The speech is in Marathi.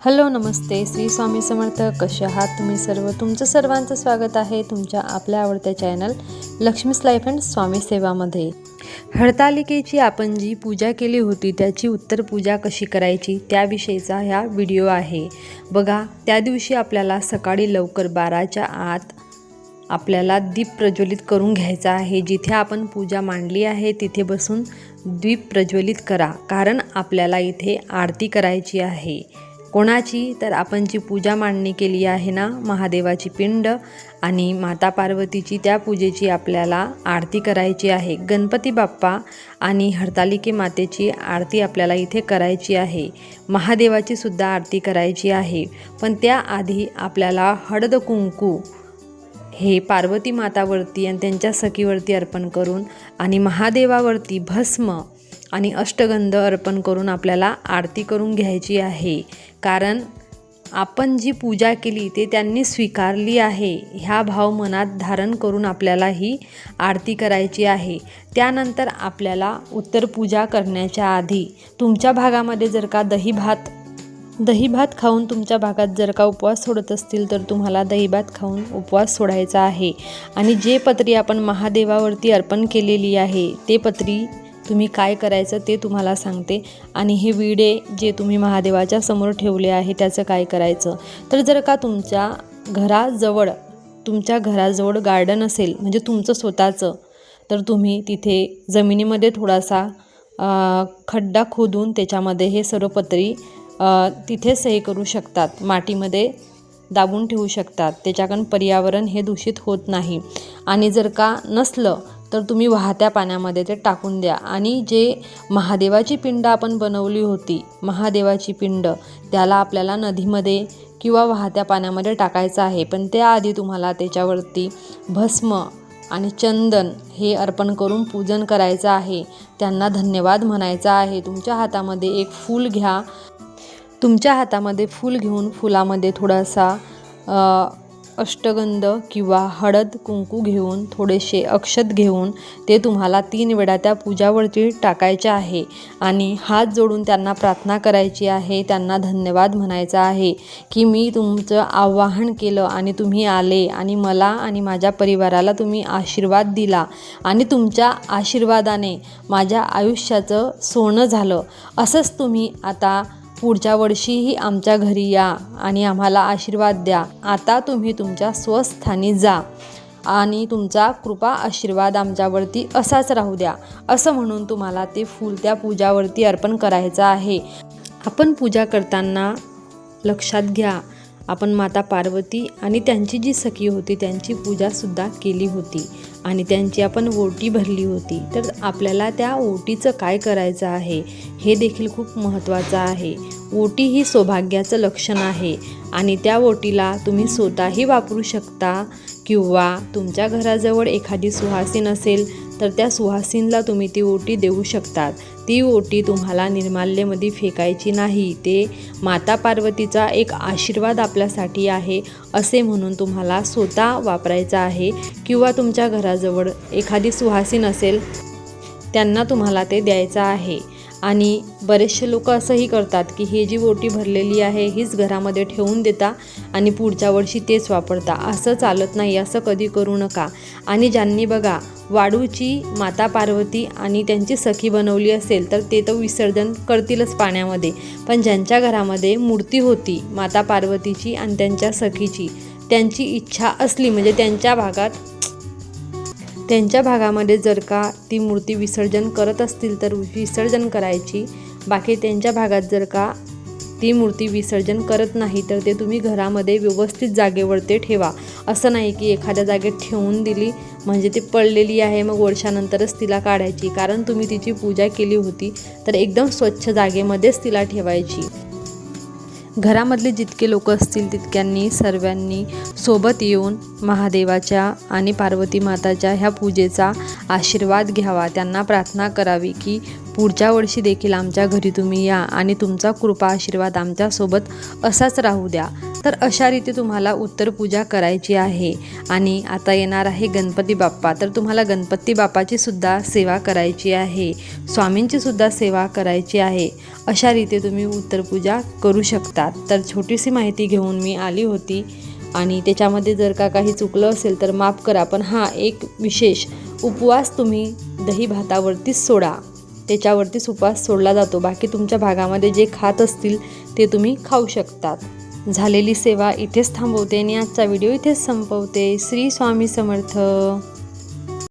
हॅलो नमस्ते. श्री स्वामी समर्थ कसे आहात तुम्ही सर्व? तुमचं सर्वांचं स्वागत आहे तुमच्या आपल्या आवडत्या चॅनल लक्ष्मीस लाईफ अँड स्वामी सेवामध्ये. हरतालिकेची आपण जी पूजा केली होती त्याची उत्तर पूजा कशी करायची त्याविषयीचा ह्या व्हिडिओ आहे. बघा त्या दिवशी आपल्याला सकाळी लवकर बाराच्या आत आपल्याला दीप प्रज्वलित करून घ्यायचा आहे. जिथे आपण पूजा मांडली आहे तिथे बसून दीप प्रज्वलित करा. कारण आपल्याला इथे आरती करायची आहे. कोणाची? तर आपण जी पूजा मांडणी केली आहे ना महादेवाची पिंड आणि माता पार्वतीची. त्या पूजेची आपल्याला आरती करायची आहे. गणपती बाप्पा आणि हरतालिके मातेची आरती आपल्याला इथे करायची आहे. महादेवाची सुद्धा आरती करायची आहे. पण त्याआधी आपल्याला हळद कुंकू हे पार्वती मातावरती आणि त्यांच्या सखीवरती अर्पण करून आणि महादेवावरती भस्म आणि अष्टगंध अर्पण करून आपल्याला आरती करून घ्यायची आहे. कारण आपण जी पूजा केली ते त्यांनी स्वीकारली आहे. ह्या भाव मनात धारण करून आपल्याला ही आरती करायची आहे. त्यानंतर आपल्याला उत्तर पूजा करण्याच्या आधी तुमच्या भागामध्ये जर का दही भात दही भात खाऊन तुमच्या भागात जर का उपवास सोडत असतील तर तुम्हाला दही भात खाऊन उपवास सोडायचा आहे. आणि जे पत्री आपण महादेवावरती अर्पण केलेली आहे ते पत्री तुम्ही काय करायचं ते तुम्हाला सांगते. आणि हे विडे जे तुम्ही महादेवाच्या समोर ठेवले आहे त्याचं काय करायचं? तर जर का तुमच्या घराजवळ तुमच्या घराजवळ गार्डन असेल म्हणजे तुमचं स्वतःचं तर तुम्ही तिथे जमिनीमध्ये थोडासा खड्डा खोदून त्याच्यामध्ये हे सर्व पत्री तिथेच हे करू शकतात. मातीमध्ये दाबून ठेवू शकतात. त्याच्याकडून पर्यावरण हे दूषित होत नाही. आणि जर का नसलं तर तुम्ही वाहत्या पाण्यामध्ये ते टाकून द्या. आणि जे महादेवाची पिंड आपण बनवली होती महादेवाची पिंड त्याला आपल्याला नदीमध्ये किंवा वाहत्या पाण्यामध्ये टाकायचं आहे. पण त्याआधी तुम्हाला त्याच्यावरती भस्म आणि चंदन हे अर्पण करून पूजन करायचं आहे. त्यांना धन्यवाद म्हणायचा आहे. तुमच्या हातामध्ये एक फूल घ्या. तुमच्या हातामध्ये फूल घेऊन फुलामध्ये थोडासा अष्टगंध किंवा हळद कुंकू घेऊन थोडेसे अक्षत घेऊन ते तुम्हाला तीन वेळा त्या पूजावरती टाकायचे आहे. आणि हात जोडून त्यांना प्रार्थना करायची आहे त्यांना धन्यवाद म्हणायचा आहे की मी तुमचं आवाहन केलं आणि तुम्ही आले आणि मला आणि माझ्या परिवाराला तुम्ही आशीर्वाद दिला आणि तुमच्या आशीर्वादाने माझ्या आयुष्याचं सोनं झालं. असंच तुम्ही आता पुढच्या वर्षीही आमच्या घरी या आणि आम्हाला आशीर्वाद द्या. आता तुम्ही तुमच्या स्वस्थानी जा आणि तुमचा कृपा आशीर्वाद आमच्यावरती असाच राहू द्या. असं म्हणून तुम्हाला ते फूल त्या पूजावरती अर्पण करायचं आहे. आपण पूजा करताना लक्षात घ्या. आपण माता पार्वती आणि त्यांची जी सखी होती त्यांची पूजासुद्धा केली होती. आणि त्यांची आपण ओटी भरली होती. तर आपल्याला त्या ओटीचं काय करायचं आहे हे देखील खूप महत्त्वाचं आहे. ओटी ही सौभाग्याचं लक्षण आहे. आणि त्या ओटीला तुम्ही स्वतःही वापरू शकता. किंवा तुमच्या घराजवळ एखादी सुहासीन असेल तर त्या सुहासीनला तुम्ही ती ओटी देऊ शकतात. ती ओटी तुम्हाला निर्माल्यमध्ये फेकायची नाही. ते माता पार्वतीचा एक आशीर्वाद आपल्यासाठी आहे असे म्हणून तुम्हाला स्वतः वापरायचा आहे. किंवा तुमच्या घराजवळ एखादी सुहासीन असेल त्यांना तुम्हाला ते द्यायचं आहे. आणि बरेचसे लोक असंही करतात की ही जी ओटी भरलेली आहे हीच घरामध्ये ठेवून देता आणि पुढच्या वर्षी तेच वापरता. असं चालत नाही असं कधी करू नका. आणि ज्यांनी बघा वाडूची माता पार्वती आणि त्यांची सखी बनवली असेल तर ते तर विसर्जन करतीलच पाण्यामध्ये. पण ज्यांच्या घरामध्ये मूर्ती होती माता पार्वतीची आणि त्यांच्या सखीची त्यांची इच्छा असली म्हणजे त्यांच्या भागात त्यांच्या भागामध्ये जर का ती मूर्ती विसर्जन करत असतील तर विसर्जन करायची. बाकी त्यांच्या भागात जर का ती मूर्ती विसर्जन करत नाही तर ते तुम्ही घरामध्ये व्यवस्थित जागेवर ते ठेवा. असं नाही की एखाद्या जागेत ठेवून दिली म्हणजे ती पडलेली आहे मग वर्षानंतरच तिला काढायची. कारण तुम्ही तिची पूजा केली होती तर एकदम स्वच्छ जागेमध्येच तिला ठेवायची. घरामधले जितके लोक असतील तितक्यांनी सर्वांनी सोबत येऊन महादेवाच्या आणि पार्वती माताच्या ह्या पूजेचा आशीर्वाद घ्यावा. त्यांना प्रार्थना करावी की पुढच्या वर्षी देखील आमच्या घरी तुम्ही या आणि तुमचा कृपा आशीर्वाद आमच्यासोबत असाच राहू द्या. तर अशा रीती तुम्हाला उत्तर पूजा करायची आहे. आणि आता येणार आहे गणपती बाप्पा. तर तुम्हाला गणपती बाप्पाची सुद्धा सेवा करायची आहे. स्वामींची सुद्धा सेवा करायची आहे. अशा रीती तुम्ही उत्तर पूजा करू शकतात. तर छोटीशी माहिती घेऊन मी आली होती. आणि त्याच्यामध्ये जर का काही चुकलं असेल तर माफ करा. पण हा एक विशेष उपवास तुम्ही दही भातावरतीच सोडा. त्याच्यावरतीच उपवास सोडला जातो. बाकी तुमच्या भागामध्ये जे खात असतील ते तुम्ही खाऊ शकतात. झालेली सेवा इथेच थांबवते आणि आजचा व्हिडिओ इथेच संपवते. श्री स्वामी समर्थ.